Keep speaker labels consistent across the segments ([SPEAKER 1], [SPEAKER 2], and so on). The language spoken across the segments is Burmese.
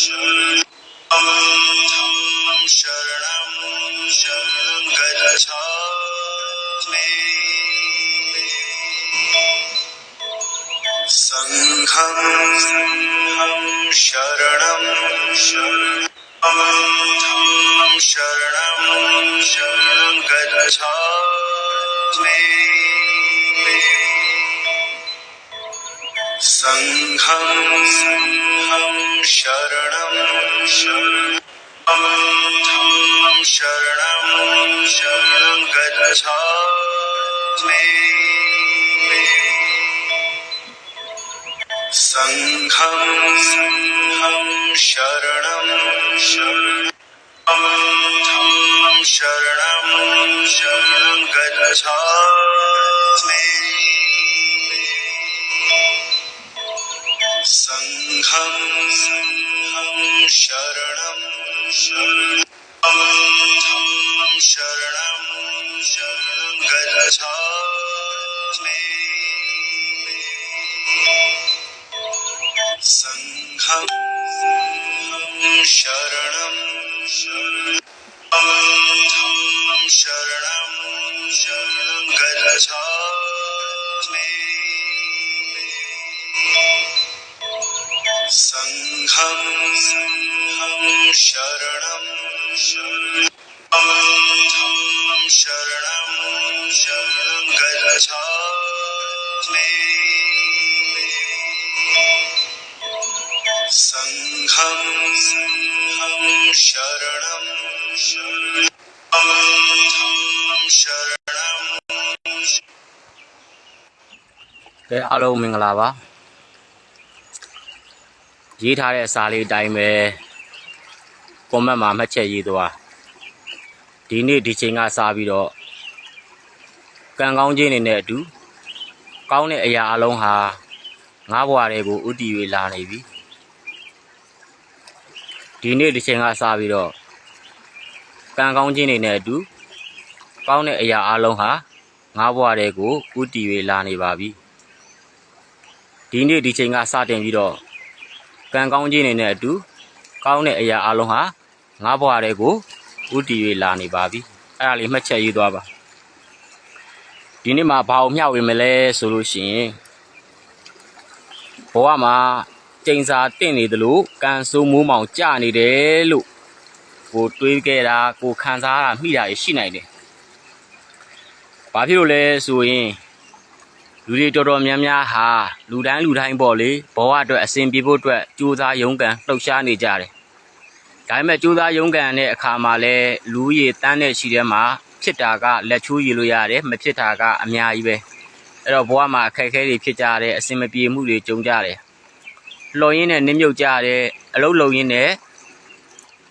[SPEAKER 1] शरणं शरणं गच्छामि सङ्घं शरणं शरणं शरणं शरणं गच्छामि सङ्घं शरणं शरणं शरणं शरणं गच्छामि सङ्घं शरणं शरणं शरणं शरणं गच्छामि शरणं शरणं शरणं गच्छामि सङ्घं शरणं शरणं शरणं शरणं गच्छामि सङ्घं शरणं शरणं शरणं शरणं शरणं
[SPEAKER 2] ကဲအားလုံးမင်္ဂလာပါရေးထားတဲ့စာလေးအတိုင်းပဲကွန်မန့်မှာမှတ်ချက်ရေးသွားဒီနေ့ဒီချိန်ကစားပြီးတော့ကံကောင်းခြင်းနေနဲ့အတူကောင်းတဲ့အရာအလုံးဟာငါးဘဝတွေကိုဥတည်၍လာနေပြီ ဒီနေ့ဒီချိန်ကစားပြီးတော့ကံကောင်းခြင်းနေနဲ့အတူကောင်းတဲ့အရာအလုံးဟာငါးဘဝတွေကိုဥတည်၍လာနေပါပြီဒီနေ့ဒီချိန်ကစတင်ပြီးတော့ကံကောင်းခြင်းတွေနဲ့အတူကောင်းတဲ့အရာအလုံးဟာငါးဘဝတွေကိုဥတည်၍လာနေပါပြီအဲ့ဒါလေးမှတ်ချက်ရေးသွားပါဒီနေ့မှာဘာအောင်မျှဝေမလဲဆိုလို့ရှိရင်ဘဝမှာ ကျိန်စာတင့်နေသလိုကံဆိုးမိုးမောင်ကြနေတယ်လို့ကိုတွေးခဲ့တာကိုခံစားရတာမိတာရှိနိုင်တယ်ဘာဖြစ်လို့လဲဆိုရင်လူတွေတော်တော်များများဟာလူတိုင်းလူတိုင်းပေါ့လေဘဝအတွက်အစဉ်ပြေဖို့အတွက်ကြိုးစားရုန်းကန်လှုပ်ရှားနေကြတယ်။ဒါပေမဲ့ကြိုးစားရုန်းကန်တဲ့အခါမှာလဲလူရည်တန်းတဲ့ရှိထဲမှာဖြစ်တာကလက်ချိုးရည်လို့ရတယ်မဖြစ်တာကအများကြီးပဲ။အဲ့တော့ဘဝမှာအခက်အခဲတွေဖြစ်ကြတယ်အစဉ်မပြေမှုတွေကြုံကြတယ်။ လှော်ရင်းနဲ့နစ်မြုပ်ကြတယ်အလုံးလုံးရင်းနဲ့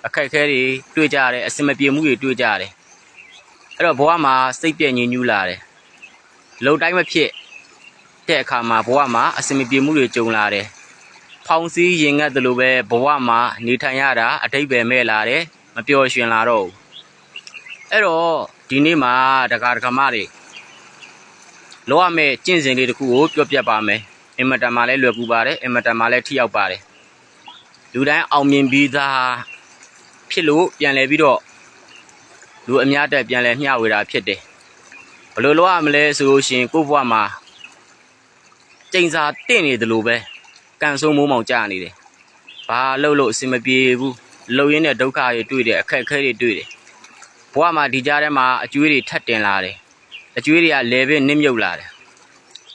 [SPEAKER 2] အခက်အခဲတွေတွေ့ကြတယ်အစဉ်မပြေမှုတွေတွေ့ကြတယ်။အဲ့တော့ဘဝမှာစိတ်ပြည့်ငြိမ်ညူးလာတယ်။လုံတိုင်းမဖြစ်တဲ့အခါမှာဘဝမှာအစင်မပြေမှုတွေကြုံလာတယ်။ဖောင်စည်းရင်ငတ်တယ်လို့ပဲဘဝမှာနေထိုင်ရတာအတိတ်ပဲမဲ့လာတယ်။မပျော်ရွှင်လာတော့ဘူး။အဲ့တော့ဒီနေ့မှာဒကာဒကမတွေလောရမဲ့ကျင့်စဉ်လေးတစ်ခုကိုပြောပြပါမယ်။ အင်မတန်မှလည်းလွယ်ကူပါတယ်။အင်မတန်မှလည်းထိရောက်ပါတယ်။လူတိုင်းအောင်မြင်ပြီးသားဖြစ်လို့ပြန်လဲပြီးတော့လူအများတက်ပြန်လဲမျှဝေတာဖြစ်တယ်။ဘယ်လိုလုပ်ရမလဲဆိုလို့ရှိရင်ကိုယ့်ဘဝမှာကျိန်စာတင့်နေတယ်လို့ပဲကန်ဆိုးမိုးမောင်ကြာနေတယ်။ဘာလှုပ်လို့အဆင်မပြေဘူး။လှုပ်ရင်းနဲ့ဒုက္ခတွေတွေ့တယ်အခက်အခဲတွေတွေ့တယ်။ဘဝမှာဒီကြားထဲမှာအကျွေးတွေထပ်တင်လာတယ်။အကျွေးတွေကလဲပင်နစ်မြုပ်လာတယ်။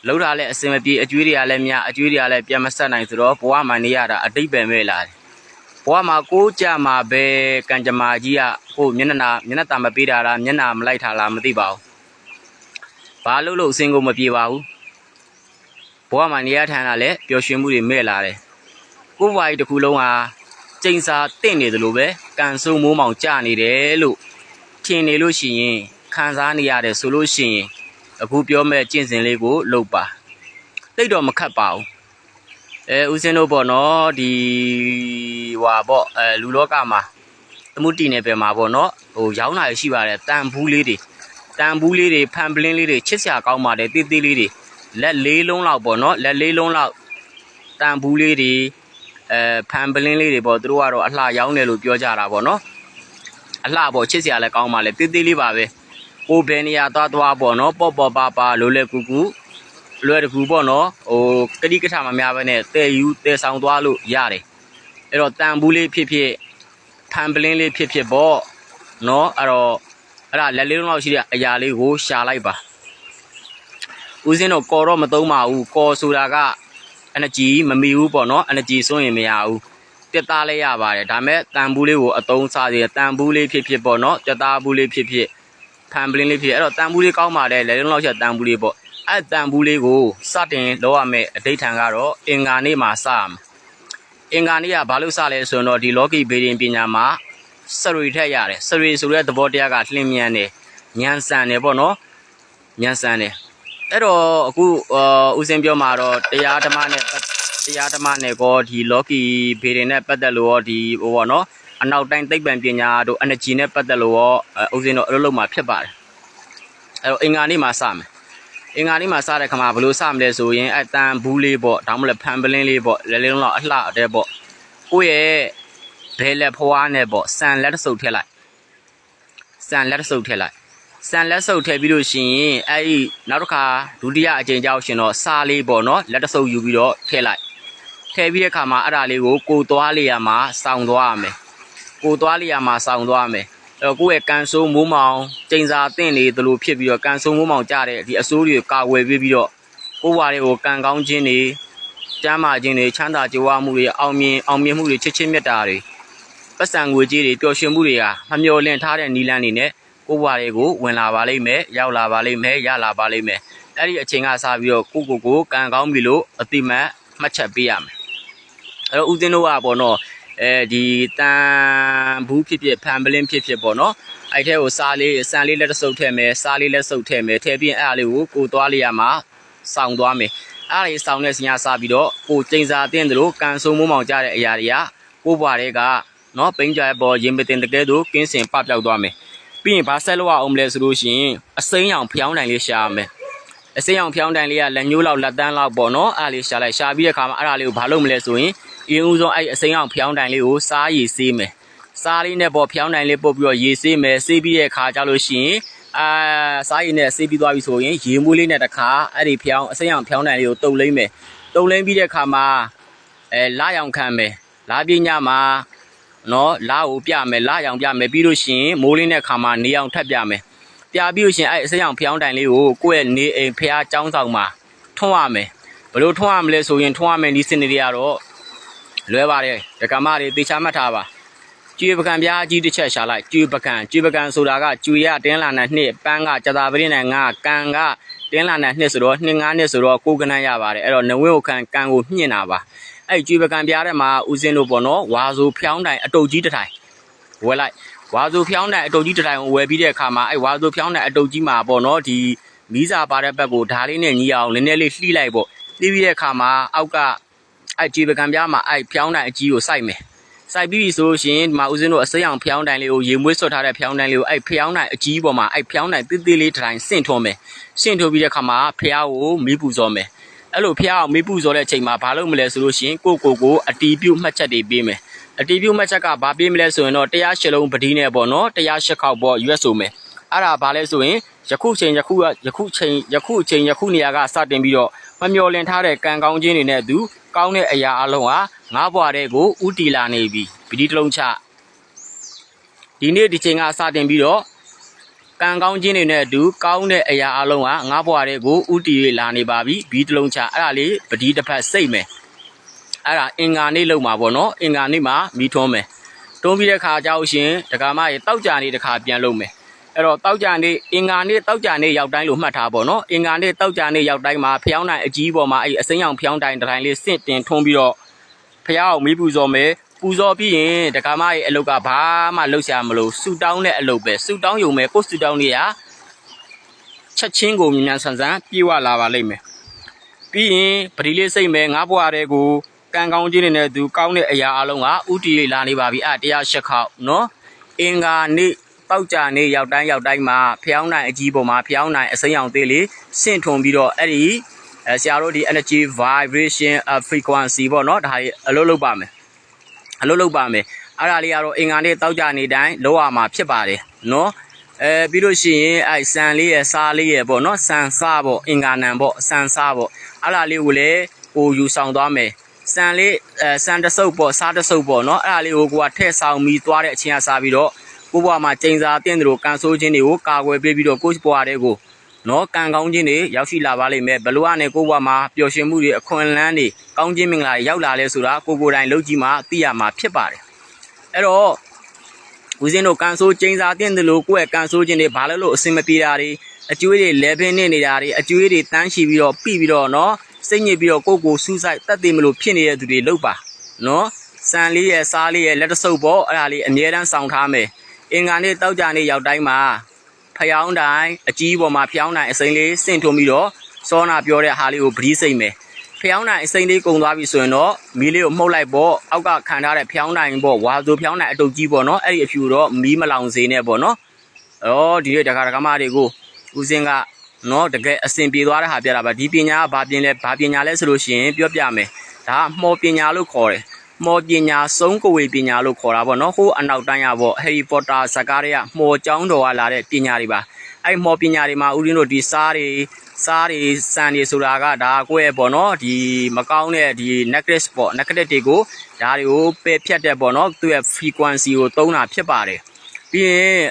[SPEAKER 2] လှုပ်တာလည်းအဆင်မပြေအကျွေးတွေကလည်းများအကျွေးတွေကလည်းပြန်မဆက်နိုင်ဆိုတော့ဘဝမှာနေရတာအတိတ်ပဲမဲ့လာတယ်။ဘဝမှာကိုးကြမှာပဲကံကြမ္မာကြီးကကိုမျက်နှာမျက်နှာตาမပေးတာလားမျက်နှာမလိုက်တာလားမသိပါဘူး။ဘာလို့လို့အစင်ကိုမပြေပါဘူး။ဘဝမှာနေရထိုင်တာလည်းပျော်ရွှင်မှုတွေမဲ့လာတယ်။ကိုယ်ဘဝကြီးတစ်ခုလုံးဟာကျိန်စာတင့်နေတယ်လို့ပဲကန်ဆိုးမိုးမောင်ကြနေတယ်လို့ထင်နေလို့ရှိရင်ခံစားနေရတယ်ဆိုလို့ရှိရင် အခုပြောမဲ့ကျင့်စဉ်လေးကိုလုပ်ပါ။တိတ်တော့မခတ်ပါဘူး။အဲဦးစင်းတို့ပေါ့နော်ဒီဟွာပေါ့အဲလူလောကမှာသမှုတီနေပဲမှာပေါ့နော်ဟိုရောင်းတာရှိပါတယ်တန်ဘူးလေးတွေတန်ဘူးလေးတွေဖန်ပလင်းလေးတွေချစ်စရာကောင်းပါတယ်တေးသေးလေးတွေလက်လေးလုံးလောက်ပေါ့နော်လက်လေးလုံးလောက်တန်ဘူးလေးတွေအဲအဲဖန်ပလင်းလေးတွေပေါ့သူတို့ကတော့အလှရောင်းတယ်လို့ပြောကြတာပေါ့နော်အလှပေါ့ချစ်စရာလည်းကောင်းပါလေတေးသေးလေးပါပဲ ကိုဘယ်နေရာသွားသွားပေါ့နော်ပေါ့ပေါ့ပါပါလိုလဲကူကူလွယ်တကူပေါ့နော်ဟိုကတိကထမများပဲနဲ့တဲယူတဲဆောင်သွားလို့ရတယ်အဲ့တော့တန်ဘူးလေးဖြစ်ဖြစ်ဖန်ပလင်းလေးဖြစ်ဖြစ်ပေါ့နော်အဲ့တော့အဲ့ဒါလက်လေးလုံးလောက်ရှိတဲ့အရာလေးကိုရှာလိုက်ပါဦးစင်းတော့ကော်တော့မသုံးပါဘူးကော်ဆိုတာက energy မမီဘူးပေါ့နော် energy ဆိုရင်မရဘူးတက်သားလည်းရပါတယ်ဒါပေမဲ့တန်ဘူးလေးကိုအသုံးစားစီတန်ဘူးလေးဖြစ်ဖြစ်ပေါ့နော်တက်သားဘူးလေးဖြစ်ဖြစ် ဖန်ပလင်းလေးဖြစ်ဖြစ်အဲ့တော့တန်ဘူးလေးကောင်းပါတယ်လဲလုံးလောက်ချက်တန်ဘူးလေးပေါ့အဲ့တန်ဘူးလေးကိုစတင်လောက်ရမယ်အဋိဌံကတော့အင်္ဂါနေ့မှာစရမယ်အင်္ဂါနေ့ကဘာလို့စလဲဆိုတော့ဒီလောကီဘေဒင်ပညာမှာစရီထက်ရတယ်စရီဆိုတဲ့သဘောတရားကလှင်မြန်တယ်ညံဆန်တယ်ပေါ့နော်ညံဆန်တယ်အဲ့တော့အခုအာဦးစင်ပြောမှာတော့တရားဓမ္မနဲ့ပတ်တရားဓမ္မနဲ့ကောဒီလောကီဘေတွေနဲ့ပတ်သက်လို့ရောဒီဟိုပေါ့နော် အနောက်တိုင်းသိပ္ပံပညာတို့ energy နဲ့ပတ်သက်လို့ရောအဲဦးစင်တော့အလုပ်လုပ်မှာဖြစ်ပါတယ်အဲ့တော့အင်္ဂါနေ့မှာစမယ်အင်္ဂါနေ့မှာစတဲ့ခါမှာဘယ်လိုစမလဲဆိုရင်အဲတန်ဘူးလေးပေါ့ဒါမှမဟုတ်ဖန်ပလင်းလေးပေါ့လဲလေးလုံးလောက်အလှတဲ့ပေါ့ကိုယ့်ရဲ့ဘဲလက်ဖွားနဲ့ပေါ့စံလက်တစ်စုပ်ထည့်လိုက်စံလက်တစ်စုပ်ထည့်လိုက်စံလက်စုပ်ထည့်ပြီးလို့ရှိရင်အဲ့ဒီနောက်တစ်ခါဒုတိယအကြိမ်ကြောက်ရှင်တော့စားလေးပေါ့နော်လက်တစ်စုပ်ယူပြီးတော့ထည့်လိုက်ထည့်ပြီးတဲ့အခါမှာအဲ့ဒါလေးကိုကိုသွားလေးရမှာစောင်းသွားရမယ် ကိုသွားလေးရမှာစောင်းသွားရမယ်အဲ့တော့ကိုယ့်ရဲ့ကန်ဆိုးမိုးမောင်ကျိန်စာအသင့်လေးသလိုဖြစ်ပြီးတော့ကန်ဆိုးမိုးမောင်ကြတဲ့ဒီအစိုးတွေကာဝယ်ပြီးပြီးတော့ကိုယ့်ဘာတွေကိုကန်ကောင်းခြင်းတွေကျမ်းမာခြင်းတွေချမ်းသာကြွားမှုတွေအောင်မြင်အောင်မြင်မှုတွေချစ်ချင်းမြတ်တာတွေပတ်စံငွေကြီးတွေပျော်ရွှင်မှုတွေကမမျော်လင့်ထားတဲ့နီလန်းနေနဲ့ကိုယ့်ဘဝတွေကိုဝင်လာပါလိမ့်မယ်ရောက်လာပါလိမ့်မယ်ရလာပါလိမ့်မယ်အဲ့ဒီအချိန်ကစပြီးတော့ကိုယ့်ကိုယ်ကိုကံကောင်းပြီလို့အတိမတ်မှတ်ချက်ပေးရမယ်အဲ့တော့ဦးဇင်းတို့ကပေါ့နော် အဲဒီတန်ဘူးဖြစ်ဖြစ်ဖန်ပလင်းဖြစ်ဖြစ်ပေါ့နော်အဲ့ထဲကိုစားလေးစံလေးလက်တစ်စုပ်ထည့်မယ်စားလေးလက်စုပ်ထည့်မယ်ထည့်ပြီးအဲ့ဒါလေးကိုကိုသွားလေးရမှာစောင်းသွားမယ်အဲ့ဒါလေးစောင်းတဲ့စင်ရစားပြီးတော့ကိုကျိန်စာအတင်းတို့ကန်ဆိုးမိုးမောင်ကြတဲ့အရာတွေကကိုယ့်ဘဝတွေကနော်ပိန်ကြရဲ့ပေါ်ရင်မတင်တကယ်တော့ကင်းစင်ပပျောက်သွားမယ်ပြီးရင်ဘာဆက်လို့အောင်မလဲဆိုလို့ရှိရင်အစိမ်းရောင်ဖျောင်းတိုင်လေးရှာရမယ်အစိမ်းရောင်ဖျောင်းတိုင်လေးကလက်ညှိုးလောက်လက်တန်းလောက်ပေါ့နော်အဲ့ဒါလေးရှာလိုက်ရှာပြီးတဲ့အခါမှာအဲ့ဒါလေးကိုဘာလုပ်မလဲဆိုရင် အင်းဦးဆုံးအဲ့အစိမ်းအောင်ဖျောင်းတိုင်လေးကိုစားရည်စေးမယ်စားလေးနဲ့ပေါ့ဖျောင်းတိုင်လေးပုတ်ပြီးတော့ရေစေးမယ်စေးပြီးတဲ့အခါကျလို့ရှိရင်အာစားရည်နဲ့စေးပြီးသွားပြီဆိုရင်ရေမွေးလေးနဲ့တခါအဲ့ဒီဖျောင်းအစိမ်းအောင်ဖျောင်းတိုင်လေးကိုတုပ်လိမ့်မယ်တုပ်လိမ့်ပြီးတဲ့အခါမှာအဲလာရောင်ခံမယ်လာပြညမှာနော်လာကိုပြမယ်လာရောင်ပြမယ်ပြီးလို့ရှိရင်မိုးလင်းတဲ့အခါမှာနေအောင်ထပ်ပြမယ်ပြပြီးလို့ရှိရင်အဲ့အစိမ်းအောင်ဖျောင်းတိုင်လေးကိုကိုယ့်ရဲ့နေအိမ်ဖျားចောင်းဆောင်မှာထွန်းရမယ်ဘယ်လိုထွန်းရမလဲဆိုရင်ထွန်းရမယ်ဒီစနစ်တွေကတော့ လွဲပါတယ်ဒကမတွေတေချာမှတ်ထားပါကျွေပကံပြားကြီးတစ်ချက်ရှာလိုက်ကျွေပကံကျွေပကံဆိုတာကကျွေရတင်းလာတဲ့နှစ်ပန်းကကြတာပရင်းနဲ့ငါကန်ကတင်းလာတဲ့နှစ်ဆိုတော့နှစ်ငါးနှစ်ဆိုတော့ကိုကနန်းရပါတယ်အဲ့တော့နဝင်းကိုခံကန်ကိုမြင့်တာပါအဲ့ကျွေပကံပြားထဲမှာဦးစင်းတို့ပေါ့နော်ဝါဆိုဖျောင်းတိုင်အတုတ်ကြီးတစ်ထိုင်ဝယ်လိုက်ဝါဆိုဖျောင်းတိုင်အတုတ်ကြီးတစ်ထိုင်ကိုဝယ်ပြီးတဲ့အခါမှာအဲ့ဝါဆိုဖျောင်းတိုင်အတုတ်ကြီးမှာပေါ့နော်ဒီမီးစာပါတဲ့ဘက်ကိုဓာလေးနဲ့ညီအောင်နည်းနည်းလေးလှိလိုက်ပေါ့လှိပြီးတဲ့အခါမှာအောက်က အဲ့ကျွေပကံပြားမှာအဲ့ဖျောင်းတိုင်အကြီးကိုစိုက်မယ်စိုက်ပြီးပြီဆိုလို့ရှိရင်ဒီမှာဦးဇင်းတို့အစိမ်းအောင်ဖျောင်းတိုင်လေးကိုရေမွေးဆွတ်ထားတဲ့ဖျောင်းတိုင်လေးကိုအဲ့ဖျောင်းတိုင်အကြီးပေါ်မှာအဲ့ဖျောင်းတိုင်တိတိလေးတစ်တိုင်းဆင့်ထွန်းမယ်ဆင့်ထွန်းပြီးတဲ့ခါမှာဖျားကိုမီးပူဇော်မယ်အဲ့လိုဖျားကိုမီးပူဇော်တဲ့အချိန်မှာဘာလုပ်မလဲဆိုလို့ရှိရင်ကိုယ့်ကိုယ်ကိုအတီးပြုတ်မှတ်ချက်တွေပေးမယ်အတီးပြုတ်မှတ်ချက်ကဘာပေးမလဲဆိုရင်တော့တရားရှစ်လုံးပတိနဲ့ပေါ့နော်တရားရှစ်ခေါက်ပေါ့ရွက်ဆိုမယ်အဲ့ဒါဘာလဲဆိုရင်ယခုချိန်ယခုကယခုချိန်ယခုချိန်ယခုနေရာကစတင်ပြီးတော့ မမျော်လင့်ထားတဲ့ကံကောင်းခြင်းတွေနဲ့အတူကောင်းတဲ့အရာအလုံးဟာငါးဘွားတဲ့ကိုဥတီလာနေပြီပတိတစ်လုံးချဒီနေ့ဒီချိန်ကစတင်ပြီးတော့ကံကောင်းခြင်းတွေနဲ့အတူကောင်းတဲ့အရာအလုံးကငါးဘွားတွေကိုဥတီရလာနေပါပြီဘီတစ်လုံးချအဲ့ဒါလေးပတိတစ်ဖက်စိတ်မယ်အဲ့ဒါအင်္ဂါနေ့လုံးမှာပေါ့နော်အင်္ဂါနေ့မှာမိထွန်းမယ်တွန်းပြီးတဲ့ခါကြောက်ရှင်ဒကာမရေတောက်ကြနေ့တစ်ခါပြန်လုပ်မယ် အဲ့တော့တောက်ကြနေ့အင်္ဂါနေ့တောက်ကြနေ့ရောက်တိုင်းလို့မှတ်ထားပေါ့နော်အင်္ဂါနေ့တောက်ကြနေ့ရောက်တိုင်းမှာဖျောင်းတိုင်အကြီးပေါ်မှာအဲ့ဒီအစိမ်းရောင်ဖျောင်းတိုင်တစ်တိုင်းလေးစင့်တင်ထွန်းပြီးတော့ဖျားအောင်မိပူဇော်မယ်ပူဇော်ပြီးရင်ဒကာမရဲ့အလုတ်ကဘာမှလှုပ်ရှားမလို့ဆူတောင်းတဲ့အလုတ်ပဲဆူတောင်းယုံမဲ့ကိုယ်ဆူတောင်းနေရချက်ချင်းကိုမြန်မြန်ဆန်ဆန်ပြေဝလာပါလိမ့်မယ်ပြီးရင်ပတိလေးစိတ်မဲ့ငါးဘွားတဲ့ကိုကံကောင်းခြင်းတွေနဲ့သူကောင်းတဲ့အရာအလုံးကဥတီလာနေပါပြီအတရားရှစ်ခေါက်နော်အင်္ဂါနေ့ တောက်ကြနေ့ရောက်တိုင်းရောက်တိုင်းမှာဖျောင်းနိုင်အကြီးပေါ်မှာဖျောင်းနိုင်အစိမ်းရောင်သေးလေးဆင့်ထွန်ပြီးတော့အဲ့ဒီအဲဆရာတို့ဒီ energy vibration frequency ပေါ့နော်ဒါတွေအလုပ်လုပ်ပါမယ်အလုပ်လုပ်ပါမယ်အဲ့ဒါလေးကတော့အင်္ဂါနေ့တောက်ကြနေတိုင်းလောက်ရမှာဖြစ်ပါတယ်နော်အဲပြီးလို့ရှိရင်အဲဆန်လေးရယ်စားလေးရယ်ပေါ့နော်ဆန်စားပေါ့အင်္ဂါနံပေါ့ဆန်စားပေါ့အဲ့ဒါလေးကိုလည်းကိုယူဆောင်သွားမယ်ဆန်လေးအဲဆန်တစ်စုပ်ပေါ့စားတစ်စုပ်ပေါ့နော်အဲ့ဒါလေးကိုကိုကထည့်ဆောင်ပြီးသွားတဲ့အချင်းကစားပြီးတော့ ကိုဘွားမှာကျိန်စာတင့်တယ်လို့ကန်ဆိုးခြင်းတွေကိုကာကွယ်ပေးပြီးတော့ကိုဘွားတဲ့ကိုနော်ကံကောင်းခြင်းတွေရောက်ရှိလာပါလိမ့်မယ်ဘလို့ကနေကိုယ့်ဘဝမှာပျော်ရွှင်မှုတွေအခွင့်အလမ်းတွေကောင်းခြင်းမင်္ဂလာတွေရောက်လာလဲဆိုတာကိုကိုယ်တိုင်လုပ်ကြည့်မှသိရမှာဖြစ်ပါတယ်အဲ့တော့ဦးဇင်းတို့ကန်ဆိုးကျင်းစာတင်တယ်လို့ကိုယ့်ရဲ့ကန်ဆိုးခြင်းတွေဘာလို့လို့အစင်မပြေတာတွေအကျွေးတွေလဲပင်းနေနေတာတွေအကျွေးတွေတန်းချီပြီးတော့ပြပြီးတော့နော်စိတ်ညစ်ပြီးတော့ကိုယ့်ကိုယ်စူးစိုက်တတ်သိမလို့ဖြစ်နေတဲ့သူတွေလုပ်ပါနော်စံလေးရဲ့စားလေးရဲ့လက်တဆုပ်ပေါ့အဲ့ဒါလေးအမြဲတမ်းစောင့်ထားမယ် အင်္ဂါနေ့တောက်ကြနေ့ရောက်တိုင်းမှာဖျောင်းတိုင်းအကြီးပေါ်မှာဖျောင်းတိုင်းအစိမ့်လေးစင့်ထုံပြီးတော့စောနာပြောတဲ့ဟာလေးကိုဗတိစိတ်မယ်ဖျောင်းတိုင်းအစိမ့်လေးကုံသွားပြီဆိုရင်တော့မီးလေးကိုမှုတ်လိုက်ပေါ့အောက်ကခံထားတဲ့ဖျောင်းတိုင်းပေါ့ဝါဆိုဖျောင်းတိုင်းအတုပ်ကြီးပေါ့နော်အဲ့ဒီအဖြူတော့မီးမလောင်စေနဲ့ပေါ့နော်အော်ဒီနေ့တခါတခါမတွေကိုဦးစင်းကနော်တကယ်အစင်ပြေသွားတဲ့ဟာပြတာပါဒီပညာကဘာပြင်လဲဘာပညာလဲဆိုလို့ရှိရင်ပြောပြမယ်ဒါကမှော်ပညာလို့ခေါ်တယ် မော်ပညာစုံးကိုဝေပညာလို့ခေါ်တာပေါ့နော်ဟိုးအနောက်တိုင်းရပေါ့ဟယ်ရီပေါတာဇာကားတွေကမှော်ကျောင်းတော်ကလာတဲ့ပညာတွေပါအဲ့မော်ပညာတွေမှာဦးရင်းတို့ဒီစားတွေစားတွေစံတွေဆိုတာကဒါကိုယ့်ရဲ့ပေါ့နော်ဒီမကောင်းတဲ့ဒီ negative ပေါ့ negative တွေကိုဒါတွေကိုပယ်ဖြတ်တဲ့ပေါ့နော်သူ့ရဲ့ frequency ကိုသုံးတာဖြစ်ပါတယ်ပြီးရင်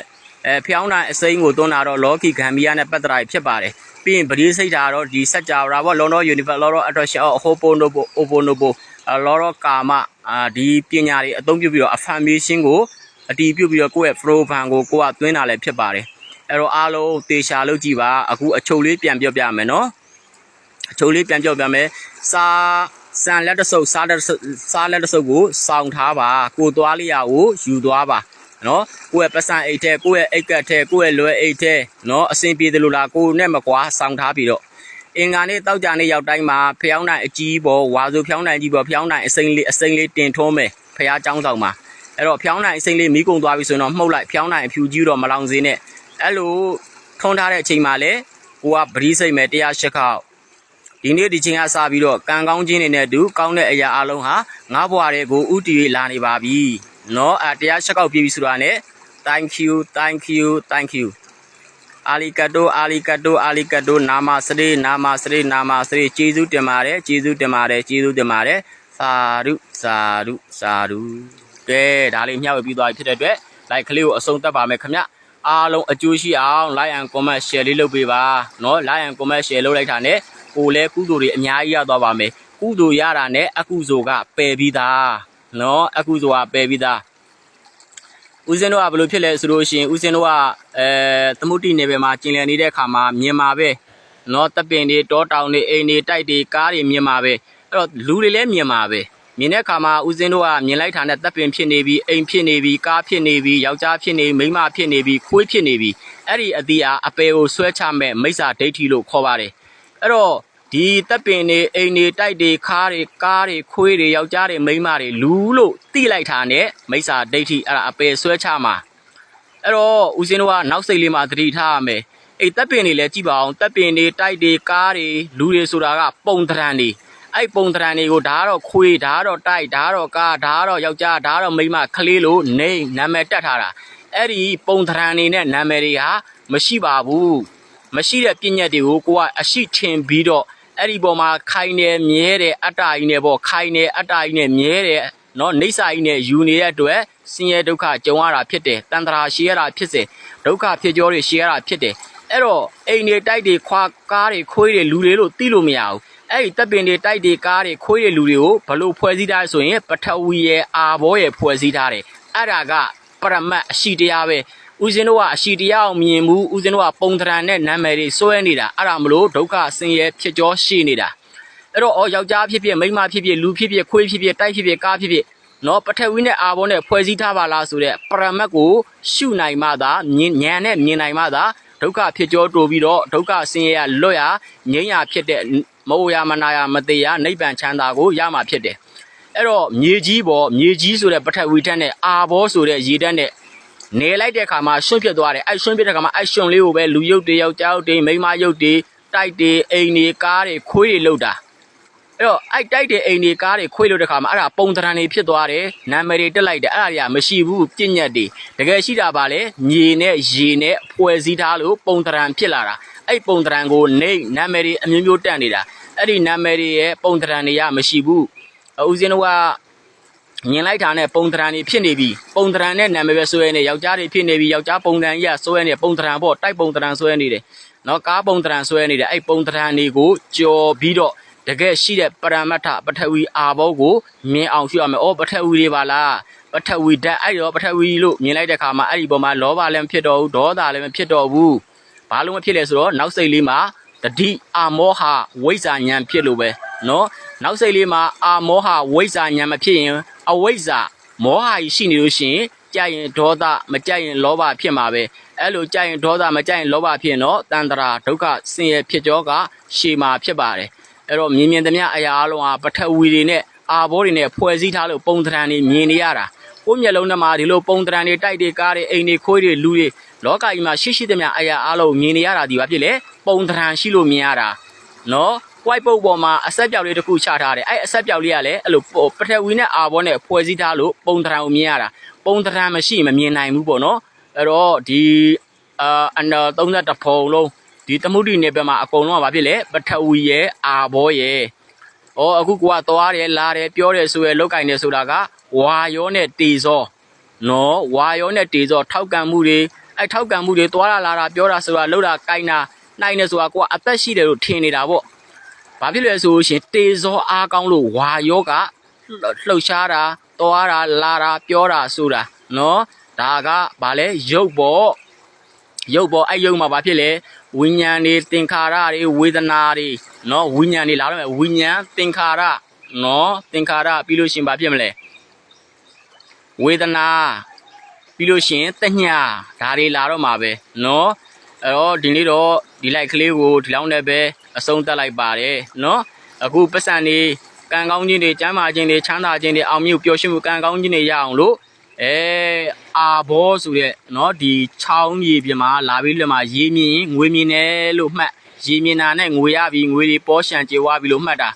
[SPEAKER 2] အဲဖျောင်းတိုင်းအစိမ်းကိုသွန်းတာတော့လောကီဂမ်ဘီယာနဲ့ပတ်သက်တာဖြစ်ပါတယ်ပြီးရင်ပရိစိတ်တာတော့ဒီစัจ java ပေါ့လောလော universe လောလော attraction အဟိုပိုနိုပိုအိုပိုနိုပို လောလောကာမအာဒီပညာတွေအသုံးပြုပြီးတော့ affirmation ကိုအတီးပြုတ်ပြီးတော့ကိုယ့်ရဲ့ flow van ကိုကိုကသွင်းတာလည်းဖြစ်ပါတယ်အဲ့တော့အားလုံးတေချာလုပ်ကြည့်ပါအခုအချုပ်လေးပြန်ပြောပြမယ်နော်အချုပ်လေးပြန်ပြောပြမယ်စာစံလက်တစ်စုပ်စားတစ်စုပ်စားလက်တစ်စုပ်ကိုစောင့်ထားပါကိုသွားလေးရကိုယူသွားပါနော်ကိုယ့်ရဲ့ပတ်စံအိတ်ထဲကိုယ့်ရဲ့အိတ်ကတ်ထဲကိုယ့်ရဲ့လွယ်အိတ်ထဲနော်အဆင်ပြေတယ်လို့လားကိုနဲ့မကွာစောင့်ထားပြီးတော့ အင်္ဂါနေ့တောက်ကြနေ့ရောက်တိုင်းမှာဖျောင်းနိုင်အကြီးပေါ်ဝါဆိုဖျောင်းနိုင်ကြီးပေါ်ဖျောင်းနိုင်အစိမ့်လေးအစိမ့်လေးတင်ထုံးမယ်ဖះเจ้าဆောင်မှာအဲ့တော့ဖျောင်းနိုင်အစိမ့်လေးမီးကုံသွားပြီဆိုရင်တော့မှုတ်လိုက်ဖျောင်းနိုင်အဖြူကြီးတော့မလောင်စေနဲ့အဲ့လိုထုံးထားတဲ့အချိန်မှာလေကိုကပရိစိတ်မဲ့တရားရှစ်ခေါက်ဒီနေ့ဒီချိန်ကစပြီးတော့ကံကောင်းခြင်းတွေနဲ့အတူကောင်းတဲ့အရာအလုံးဟာငါးဘွားတွေကိုဥတီလာနေပါပြီเนาะအတရားရှစ်ခေါက်ပြပြီဆိုတာ ਨੇ thank you thank you thank you အာလီကတိုအာလီကတိုအာလီကတိုနာမစရိနာမစရိနာမစရိကျေးဇူးတင်ပါတယ်ကျေးဇူးတင်ပါတယ်ကျေးဇူးတင်ပါတယ်သာဓုသာဓုသာဓုကဲဒါလေးမျှဝေပြီးသွားပြီဖြစ်တဲ့အတွက် like ကလေးကိုအဆုံးသတ်ပါမယ်ခင်ဗျအားလုံးအကျိုးရှိအောင် like and comment share လေးလုပ်ပေးပါเนาะ like and comment share လုပ်လိုက်တာ ਨੇ ကိုလည်းကုသိုလ်တွေအများကြီးရသွားပါမယ်ကုသိုလ်ရတာ ਨੇ အကုသိုလ်ကပယ်ပြီးသားเนาะအကုသိုလ်ကပယ်ပြီးသား ဦးစင်းတို့ကဘယ်လိုဖြစ်လဲဆိုလို့ရှိရင်ဦးစင်းတို့ကအဲသမုတ်တီနယ်ပယ်မှာကျင်လည်နေတဲ့အခါမှာမြန်မာပဲနော်တပင်တွေတောတောင်တွေအိမ်တွေတိုက်တွေကားတွေမြန်မာပဲအဲ့တော့လူတွေလည်းမြန်မာပဲမြင်တဲ့အခါမှာဦးစင်းတို့ကမြင်လိုက်တာနဲ့တပ်ပင်ဖြစ်နေပြီအိမ်ဖြစ်နေပြီကားဖြစ်နေပြီယောက်ျားဖြစ်နေမိန်းမဖြစ်နေပြီခွေးဖြစ်နေပြီအဲ့ဒီအသီးအားအပယ်ကိုဆွဲချမဲ့မိစ္ဆာဒိဋ္ဌိလို့ခေါ်ပါတယ်အဲ့တော့ ဒီတပ်ပင်တွေအိမ်တွေတိုက်တွေခါးတွေကားတွေခွေးတွေယောက်ျားတွေမိန်းမတွေလူလို့တိလိုက်တာနဲ့မိစ္ဆာဒိဋ္ဌိအဲ့ဒါအပေဆွဲချမှာအဲ့တော့ဦးစင်းတို့ကနောက်စိတ်လေးမှာသတိထားရမယ်အဲ့တပ်ပင်တွေလည်းကြည့်ပါအောင်တပ်ပင်တွေတိုက်တွေကားတွေလူတွေဆိုတာကပုံတရံတွေအဲ့ပုံတရံတွေကိုဒါကတော့ခွေးဒါကတော့တိုက်ဒါကတော့ကားဒါကတော့ယောက်ျားဒါကတော့မိန်းမကလေးလို့နေနာမည်တက်ထားတာအဲ့ဒီပုံတရံတွေနဲ့နာမည်တွေဟာမရှိပါဘူးမရှိတဲ့ပြည့်ညက်တွေကိုကိုကအရှိထင်ပြီးတော့ အဲ့ဒီပေါ်မှာခိုင်နေမြဲတယ်အတ္တကြီးနဲ့ပေါ့ခိုင်နေအတ္တကြီးနဲ့မြဲတယ်နော်နေစာကြီးနဲ့ယူနေတဲ့အတွက်ဆင်းရဲဒုက္ခကြုံရတာဖြစ်တယ်တန်ត្រာရှည်ရတာဖြစ်စေဒုက္ခဖြစ်ကြောတွေရှည်ရတာဖြစ်တယ်အဲ့တော့အိမ်တွေတိုက်တွေခွာကားတွေခွေးတွေလူတွေလို့သိလို့မရဘူးအဲ့ဒီတပ်ပင်တွေတိုက်တွေကားတွေခွေးတွေလူတွေကိုဘလို့ဖွဲ့စည်းထားလဲဆိုရင်ပထဝီရဲ့အာဘောရဲ့ဖွဲ့စည်းထားတယ်အဲ့ဒါကပရမတ်အရှိတရားပဲ ဦးဇင်းတို့ကအရှိတရားအောင်မြင်မှုဦးဇင်းတို့ကပုံသဏ္ဍာန်နဲ့နာမည်တွေစွဲနေတာအဲ့ဒါမလို့ဒုက္ခဆင်းရဲဖြစ်ကြောရှိနေတာအဲ့တော့အော်ယောက်ျားဖြစ်ဖြစ်မိန်းမဖြစ်ဖြစ်လူဖြစ်ဖြစ်ခွေးဖြစ်ဖြစ်တိုက်ဖြစ်ဖြစ်ကားဖြစ်ဖြစ်နော်ပထဝီနဲ့အာဘောနဲ့ဖွဲ့စည်းထားပါလားဆိုတဲ့ပရမတ်ကိုရှုနိုင်မှသာမြင်ဉာဏ်နဲ့မြင်နိုင်မှသာဒုက္ခဖြစ်ကြောတိုးပြီးတော့ဒုက္ခဆင်းရဲရလွတ်ရငြိမ်းရဖြစ်တဲ့မဟုတ်ရမနာရမသေးရနိဗ္ဗာန်ချမ်းသာကိုရမှာဖြစ်တယ်အဲ့တော့မြေကြီးပေါ်မြေကြီးဆိုတဲ့ပထဝီဓာတ်နဲ့အာဘောဆိုတဲ့ရေဓာတ်နဲ့ နေလိုက်တဲ့အခါမှာရှွန့်ဖြစ်သွားတယ်အဲ့ရှွန့်ဖြစ်တဲ့အခါမှာအဲ့ရှွန့်လေးကိုပဲလူရုပ်တွေယောက်ျားရုပ်တွေမိန်းမရုပ်တွေတိုက်တွေအိမ်တွေကားတွေခွေးတွေလောက်တာအဲ့တော့အဲ့တိုက်တဲ့အိမ်တွေကားတွေခွေးလို့တဲ့ခါမှာအဲ့ဒါပုံသဏ္ဍာန်တွေဖြစ်သွားတယ်နာမည်တွေတက်လိုက်တယ်အဲ့ဒါတွေကမရှိဘူးပြည့်ညက်တွေတကယ်ရှိတာပါလေညီနဲ့ရေနဲ့ဖွဲ့စည်းထားလို့ပုံသဏ္ဍာန်ဖြစ်လာတာအဲ့ပုံသဏ္ဍာန်ကိုနေနာမည်တွေအမျိုးမျိုးတက်နေတာအဲ့ဒီနာမည်တွေရဲ့ပုံသဏ္ဍာန်တွေကမရှိဘူးဦးဇင်းတို့က မြင်လိုက်တာနဲ့ပုံတရံတွေဖြစ်နေပြီပုံတရံနဲ့နာမည်ပဲဆွဲနေယောက်ျားတွေဖြစ်နေပြီယောက်ျားပုံတရံကြီးကဆွဲနေပုံတရံပေါ့တိုက်ပုံတရံဆွဲနေတယ်နော်ကားပုံတရံဆွဲနေတယ်အဲ့ပုံတရံတွေကိုကြော်ပြီးတော့တကယ်ရှိတဲ့ပရမတ္ထပထဝီအာဘောကိုမြင်အောင်ရှုရမယ်။အော်ပထဝီတွေပါလား။ပထဝီဓာတ်အဲ့တော့ပထဝီလို့မြင်လိုက်တဲ့ခါမှာအဲ့ဒီပေါ်မှာလောဘလည်းမဖြစ်တော့ဘူးဒေါသလည်းမဖြစ်တော့ဘူး။ဘာလို့မဖြစ်လဲဆိုတော့နောက်စိတ်လေးမှာတတိအာမောဟဝိဇ္ဇာဉာဏ်ဖြစ်လို့ပဲနော်။နောက်စိတ်လေးမှာအာမောဟဝိဇ္ဇာဉာဏ်မဖြစ်ရင် အဝိဇ္ဇာမောဟကြီးရှိနေလို့ရှိရင်ကြိုက်ရင်ဒေါသမကြိုက်ရင်လောဘဖြစ်မှာပဲအဲ့လိုကြိုက်ရင်ဒေါသမကြိုက်ရင်လောဘဖြစ်ရင်တော့တန်တရာဒုက္ခဆင်းရဲဖြစ်ကြောကရှေမှာဖြစ်ပါတယ်အဲ့တော့မြင်မြင်သမျှအရာအလုံးဟာပထဝီတွေနဲ့အာဘောတွေနဲ့ဖွဲ့စည်းထားလို့ပုံသဏ္ဍာန်တွေမြင်နေရတာကိုယ့်မျက်လုံးထဲမှာဒီလိုပုံသဏ္ဍာန်တွေတိုက်တွေကားတွေအိမ်တွေခွေးတွေလူတွေလောကကြီးမှာရှိရှိသမျှအရာအလုံးမြင်နေရတာဒီပါဖြစ်လေပုံသဏ္ဍာန်ရှိလို့မြင်ရတာနော် white book ပေါ်မှာအဆက်ပြောက်လေးတစ်ခုချထားတယ်အဲ့အဆက်ပြောက်လေးကလည်းအဲ့လိုပထဝီနဲ့အာဘောနဲ့ဖွဲ့စည်းထားလို့ပုံသဏ္ဍာန်ကိုမြင်ရတာပုံသဏ္ဍာန်မရှိရင်မမြင်နိုင်ဘူးပေါ့နော်အဲ့တော့ဒီအာအနာ31ဖုံလုံးဒီသမုဒ္ဒိနယ်ဘက်မှာအကုန်လုံးကဘာဖြစ်လဲပထဝီရဲ့အာဘောရဲ့ဩအခုကိုကသွားတယ်လာတယ်ပြောတယ်ဆိုရလောက်ကင်တယ်ဆိုတာကဝါရောနဲ့တေဇောနော်ဝါရောနဲ့တေဇောထောက်ကံမှုတွေအဲ့ထောက်ကံမှုတွေသွားတာလာတာပြောတာဆိုတာလှုပ်တာကိုင်းတာနိုင်နေဆိုတာကိုကအသက်ရှိတယ်လို့ထင်နေတာပေါ့ ဘာဖြစ်လဲဆိုရှင်တေဇောအားကောင်းလို့ဝါယောကလှုပ်ရှားတာသွားတာလာတာပြောတာဆိုတာနော်ဒါကဘာလဲရုပ်ပေါ့ရုပ်ပေါ့အဲ့ရုပ်မှာဘာဖြစ်လဲဝိညာဉ်တွေသင်္ခါရတွေဝေဒနာတွေနော်ဝိညာဉ်တွေလာတော့မယ်ဝိညာဉ်သင်္ခါရနော်သင်္ခါရပြီးလို့ရှရင်ဘာဖြစ်မလဲဝေဒနာပြီးလို့ရှရင်တညာဒါတွေလာတော့မှာပဲနော်အဲ့တော့ဒီနေ့တော့ဒီလိုက်ကလေးကိုဒီလောက်နဲ့ပဲ အဆုံးသတ်လိုက်ပါတယ်နော်အခုပတ်စံနေကံကောင်းခြင်းတွေကျမ်းမာခြင်းတွေချမ်းသာခြင်းတွေအောင်မြတ်ပျော်ရွှင်မှုကံကောင်းခြင်းတွေရအောင်လို့အဲအာဘောဆိုတဲ့နော်ဒီချောင်းကြီးပြမှာလာပြီးလွတ်မှာရေမြင်ငွေမြင်တယ်လို့မှတ်ရေမြင်တာနဲ့ငွေရပြီးငွေတွေပေါ်ရှန်ကြေဝါပြီးလို့မှတ်တာ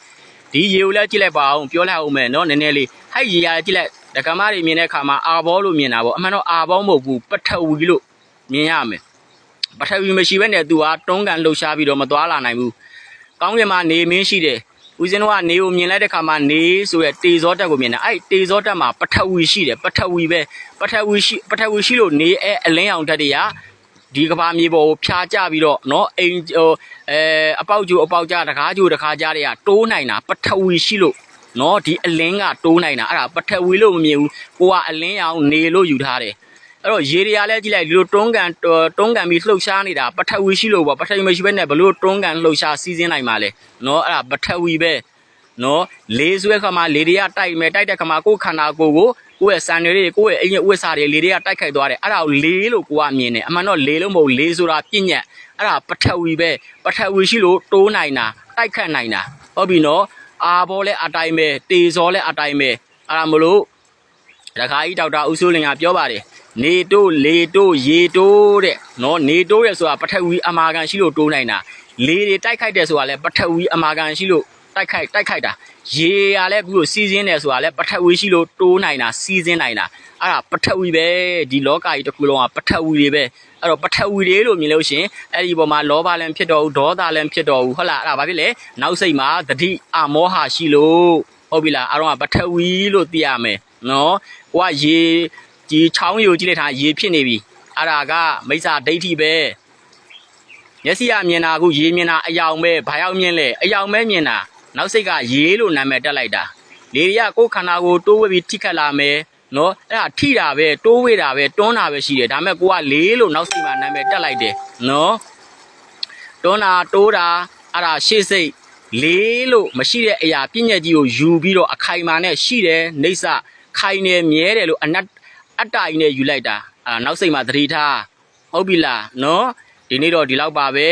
[SPEAKER 2] ဒီရေကိုလည်းကြည့်လိုက်ပါအောင်ပြောလိုက်အောင်မယ်နော်နည်းနည်းလေးဟဲ့ရေရကြည့်လိုက်ဒကမတွေမြင်တဲ့အခါမှာအာဘောလို့မြင်တာပေါ့အမှန်တော့အာဘောမဟုတ်ဘူးပထဝီလို့မြင်ရမယ်ပထဝီမရှိဘဲနဲ့သူဟာတွန်းကန်လှုပ်ရှားပြီးတော့မသွားလာနိုင်ဘူး။ ကောင်းကင်မှာနေမင်းရှိတယ်။ဦးဇင်းတို့ကနေကိုမြင်လိုက်တဲ့ခါမှာနေဆိုရက်တေဇောတက်ကိုမြင်တယ်။အဲ့တေဇောတက်မှာပထဝီရှိတယ်ပထဝီပဲပထဝီရှိပထဝီရှိလို့နေအဲအလင်းအောင်တက်တွေကဒီကဘာမြေပေါ်ကိုဖြာကျပြီးတော့เนาะအိမ်ဟိုအဲအပေါက်ကျိုးအပေါက်ကျတကားကျိုးတကားကျတွေကတိုးနိုင်တာပထဝီရှိလို့เนาะဒီအလင်းကတိုးနိုင်တာအဲ့ဒါပထဝီလို့မမြင်ဘူးကိုကအလင်းအောင်နေလို့ယူထားတယ် အဲ့တော့ရေတွေကလည်းကြည့်လိုက်ဒီလိုတွန်းကန်တွန်းကန်ပြီးလှုပ်ရှားနေတာပထဝီရှိလို့ပေါ့ပထဝီမရှိဘဲနဲ့ဘလို့တွန်းကန်လှုပ်ရှားစီးစင်းနိုင်မှာလဲနော်အဲ့ဒါပထဝီပဲနော်လေးဆွဲခါမှာလေတွေကတိုက်မယ်တိုက်တဲ့ခါမှာကိုယ်ခန္ဓာကိုယ်ကိုကိုယ့်ရဲ့စံတွေကိုယ့်ရဲ့အင်ရဲ့ဥစ္စာတွေလေတွေကတိုက်ခိုက်သွားတယ်အဲ့ဒါကိုလေးလို့ကိုကမြင်တယ်အမှန်တော့လေးလို့မဟုတ်လေးဆိုတာပြည့်ညက်အဲ့ဒါပထဝီပဲပထဝီရှိလို့တိုးနိုင်တာတိုက်ခတ်နိုင်တာဟုတ်ပြီနော်အာဘောလဲအတိုင်းပဲတေဇောလဲအတိုင်းပဲအဲ့ဒါမလို့ရခိုင်ကြီးဒေါက်တာဦးစိုးလင်ကပြောပါတယ် နေတိုးလေတိုးရေတိုးတဲ့နော်နေတိုးရဲဆိုတာပထဝီအမာခံရှိလို့တိုးနိုင်တာလေတွေတိုက်ခိုက်တယ်ဆိုတာလည်းပထဝီအမာခံရှိလို့တိုက်ခိုက်တိုက်ခိုက်တာရေကလည်းအခုလိုစီးစင်းတယ်ဆိုတာလည်းပထဝီရှိလို့တိုးနိုင်တာစီးစင်းနိုင်တာအဲ့ဒါပထဝီပဲဒီလောကကြီးတစ်ခုလုံးကပထဝီတွေပဲအဲ့တော့ပထဝီတွေလို့မြင်လို့ရှရင်အဲ့ဒီပေါ်မှာလောဘလည်းဖြစ်တော့ဘူးဒေါသလည်းဖြစ်တော့ဘူးဟုတ်လားအဲ့ဒါဘာဖြစ်လဲနောက်စိတ်မှာတတိအမောဟရှိလို့ဟုတ်ပြီလားအားလုံးကပထဝီလို့သိရမယ်နော်ကိုကရေ ဒီချောင်းရီကိုကြည့်လိုက်တာရေဖြစ်နေပြီအဲ့ဒါကမိစ္ဆာဒိဋ္ဌိပဲမျက်စိကမြင်တာအခုရေမြင်တာအယောင်ပဲဘာရောက်မြင်လဲအယောင်ပဲမြင်တာနောက်စိတ်ကရေလို့နာမည်တက်လိုက်တာလေတွေကကိုယ်ခန္ဓာကိုတိုးဝဲပြီးထိခတ်လာမယ်နော်အဲ့ဒါထိတာပဲတိုးဝဲတာပဲတွန်းတာပဲရှိတယ်ဒါပေမဲ့ကိုကလေးလို့နောက်စိတ်မှာနာမည်တက်လိုက်တယ်နော်တွန်းတာတိုးတာအဲ့ဒါရှေ့စိတ်လေးလို့မရှိတဲ့အရာပြည့်ညက်ကြီးကိုယူပြီးတော့အခိုင်အမာနဲ့ရှိတယ်နေဆခိုင်နေမြဲတယ်လို့အနတ် အတ္တကြီးနဲ့ယူလိုက်တာအာနောက်စိတ်မှာသတိထားဟုတ်ပြီလားနော်ဒီနေ့တော့ဒီလောက်ပါပဲ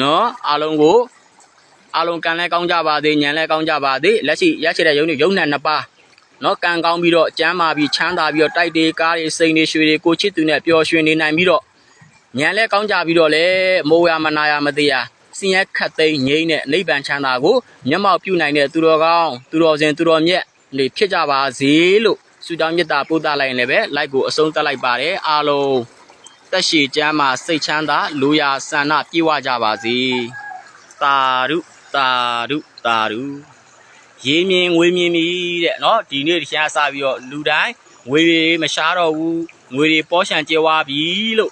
[SPEAKER 2] နော်အားလုံးကိုအားလုံးကံလဲကောင်းကြပါသေးညံလဲကောင်းကြပါသေးလက်ရှိရရှိတဲ့ယုံညုံယုံနဲ့နှစ်ပါးနော်ကံကောင်းပြီးတော့ကျမ်းမာပြီးချမ်းသာပြီးတော့တိုက်တေကားတွေစိန်တွေရွှေတွေကိုချစ်သူနဲ့ပျော်ရွှင်နေနိုင်ပြီးတော့ညံလဲကောင်းကြပြီးတော့လေမိုးရမနာရမသေးရစင်ရက်ခတ်သိမ်းငိမ့်တဲ့နိဗ္ဗာန်ချမ်းသာကိုမျက်မှောက်ပြုနိုင်တဲ့သူတော်ကောင်းသူတော်စင်သူတော်မြတ်တွေဖြစ်ကြပါစေလို့ ဆုတောင်းမေတ္တာပို့သလိုက်ရင်လည်းပဲ like ကိုအဆုံးသတ်လိုက်ပါတယ်အားလုံးတက်ရှိကျမ်းမှာစိတ်ချမ်းသာလူရာဆန္ဒပြေဝကြပါစေတာဓုတာဓုတာဓုရေးမြင်ငွေမြင်ပြီတဲ့เนาะဒီနေ့တရားစပြီးတော့လူတိုင်းငွေတွေမရှားတော့ဘူးငွေတွေပေါ်ရှန်ကျဲဝါပြီလို့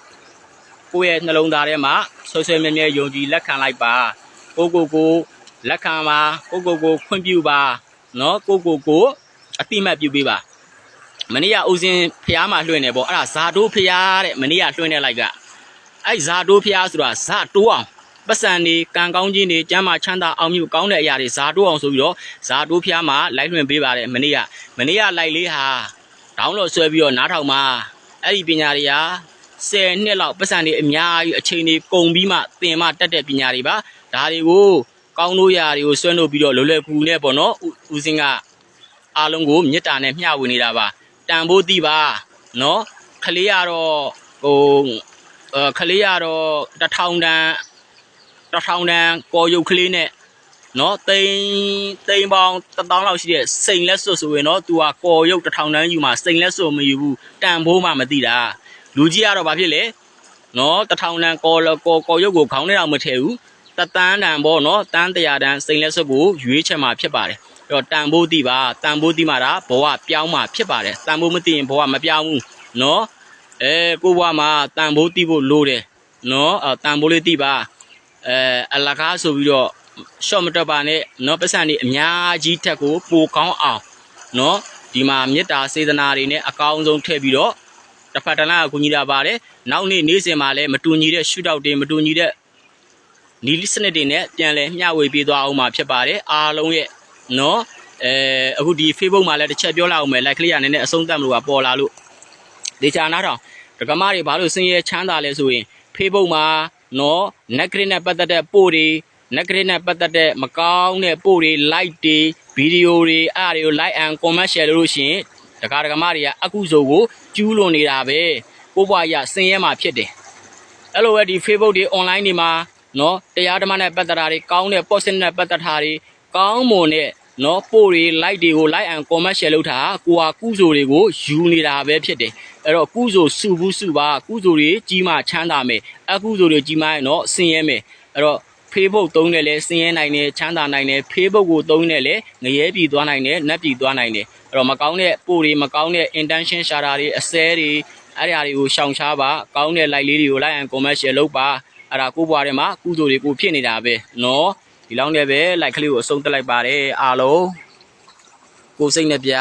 [SPEAKER 2] ကိုယ့်ရဲ့နှလုံးသားထဲမှာဆွဆွဲမြဲမြဲယုံကြည်လက်ခံလိုက်ပါကိုကိုကိုလက်ခံပါကိုကိုကိုခွင့်ပြုပါနော်ကိုကိုကိုအတိမတ်ပြုပေးပါ မနေ့ကဦးစင်းဖျားမှာလွှင့်နေပေါ့အဲ့ဒါဇာတိုးဖျားတဲ့မနေ့ကလွှင့်နေလိုက်ကအဲ့ဇာတိုးဖျားဆိုတာဇာတိုးအောင်ပတ်စံနေကံကောင်းခြင်းတွေကျမ်းမာချမ်းသာအောင်မြူကောင်းတဲ့အရာတွေဇာတိုးအောင်ဆိုပြီးတော့ဇာတိုးဖျားမှာလိုက်လွှင့်ပေးပါတယ်မနေ့ကမနေ့ကလိုက်လေးဟာဒေါင်းလို့ဆွဲပြီးတော့နားထောင်မှာအဲ့ဒီပညာတွေဟာ10နှစ်လောက်ပတ်စံတွေအများကြီးအချိန်တွေကုန်ပြီးမှသင်မှတက်တဲ့ပညာတွေပါဒါတွေကိုကောင်းလို့ရာတွေကိုဆွဲလို့ပြီးတော့လွယ်လွယ်ကူကူနဲ့ပေါ့နော်ဦးဦးစင်းကအားလုံးကိုမေတ္တာနဲ့မျှဝေနေတာပါ တန်ဖိုးတိပါနော်ခလေးရတော့ဟိုအဲခလေးရတော့တစ်ထောင်တန်တစ်ထောင်တန်ပေါ်ရုပ်ကလေးနဲ့နော်တိန်တိန်ပေါင်းတစ်တောင်းလောက်ရှိတဲ့စိန်လက်စွပ်ဆိုရင်တော့ तू ကကော်ရုပ်တစ်ထောင်တန်းယူမှာစိန်လက်စွပ်မယူဘူးတန်ဖိုးမှမသိတာလူကြီးကတော့ဘာဖြစ်လဲနော်တထောင်တန်ကော်လကော်ကော်ရုပ်ကိုခေါင်းထဲအောင်မထည့်ဘူးတတန်းတန်ပေါ့နော်တန်းတရာတန်စိန်လက်စွပ်ကိုရွေးချက်မှာဖြစ်ပါတယ် အဲ့တော့တန်ဖိုးတိပါတန်ဖိုးတိမှာဒါဘဝပြောင်းမှာဖြစ်ပါတယ်တန်ဖိုးမသိရင်ဘဝမပြောင်းဘူးနော်အဲကိုဘဝမှာတန်ဖိုးတိဖို့လိုတယ်နော်အဲတန်ဖိုးလေးတိပါအဲအလကားဆိုပြီးတော့ရှော့မတက်ပါနဲ့နော်ပတ်စံနေအများကြီးထက်ကိုပိုကောင်းအောင်နော်ဒီမှာမေတ္တာစေတနာတွေနဲ့အကောင်းဆုံးထည့်ပြီးတော့တစ်ဖက်တစ်လမ်းကကူညီတာပါတယ်နောက်နေ့နေ့စဉ်မှာလည်းမတူညီတဲ့ရှုထောက်တွေမတူညီတဲ့နီလစနစ်တွေနဲ့ပြန်လဲမျှဝေပေးသွားအောင်မှာဖြစ်ပါတယ်အားလုံးရဲ့ နော်အဲအခုဒီ Facebook မှာလည်းတစ်ချက်ပြောလိုက်အောင်မယ် like ကလေးရနည်းနည်းအဆုံးသတ်မလို့ကပေါ်လာလို့ဒေချာနာတော့ဒကမတွေဘာလို့စင်ရဲချမ်းသာလဲဆိုရင် Facebook မှာနော် negative နဲ့ပတ်သက်တဲ့ပို့တွေ negative နဲ့ပတ်သက်တဲ့မကောင်းတဲ့ပို့တွေ like တွေဗီဒီယိုတွေအားတွေကို like and comment share လုပ်လို့ရှိရင်ဒကာဒကမတွေကအကုသိုလ်ကိုကျူးလွန်နေတာပဲကိုယ့်ဘဝရဆင်းရဲမှာဖြစ်တယ်အဲ့လိုပဲဒီ Facebook တွေ online တွေမှာနော်တရားဓမ္မနဲ့ပတ်သက်တာတွေကောင်းတဲ့ positive နဲ့ပတ်သက်တာတွေ ကောင်းမွန်တဲ့နော်ပို့တွေ like တွေကို like and comment share လုပ်တာကိုဟာကုသိုလ်တွေကိုယူနေတာပဲဖြစ်တယ်အဲ့တော့ကုသိုလ်စုဘူးစုပါကုသိုလ်တွေကြီးမှချမ်းသာမယ်အကုသိုလ်တွေကြီးမှရင်တော့ဆင်းရဲမယ်အဲ့တော့ Facebook သုံးတယ်လဲဆင်းရဲနိုင်တယ်ချမ်းသာနိုင်တယ် Facebook ကိုသုံးတယ်လဲငရဲပြည်သွားနိုင်တယ်နတ်ပြည်သွားနိုင်တယ်အဲ့တော့မကောင်းတဲ့ပို့တွေမကောင်းတဲ့ intention ရှာတာတွေအစဲတွေအဲ့ဒါတွေကိုရှောင်ရှားပါကောင်းတဲ့ like လေးတွေကို like and comment share လုပ်ပါအဲ့ဒါကိုယ့်ဘွားထဲမှာကုသိုလ်တွေကိုဖြစ်နေတာပဲနော် ဒီလောက်နဲ့ပဲ like ကလေးကိုအဆုံးသတ်လိုက်ပါတယ်အားလုံးကိုယ်စိတ်နှပြ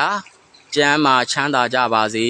[SPEAKER 2] ကျမ်းမာချမ်းသာကြပါစေ